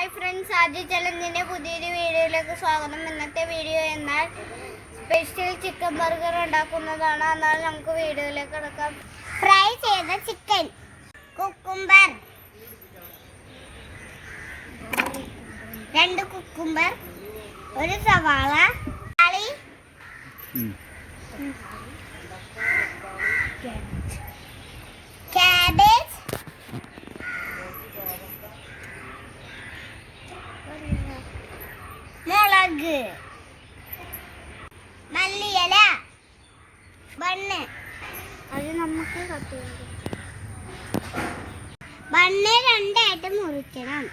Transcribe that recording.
Hi friends ആദ്യ ചലഞ്ചിന്റെ പുതിയൊരു വീഡിയോയിലേക്ക് സ്വാഗതം. ഇന്നത്തെ വീഡിയോ എന്നാൽ സ്പെഷ്യൽ ചിക്കൻ ബർഗർ ഉണ്ടാക്കുന്നതാണ്. എന്നാൽ നമുക്ക് വീഡിയോയിലേക്ക് എടുക്കാം ഫ്രൈ ചെയ്ത ചിക്കൻ കുക്കുംബർ രണ്ട് കുക്കുംബർ ഒരു സവാള. മുളക് മല്ലിയില. ബണ്ണ് അത് നമുക്ക് കട്ട് ബണ്ണ് രണ്ടായിട്ട് മുറിക്കണം.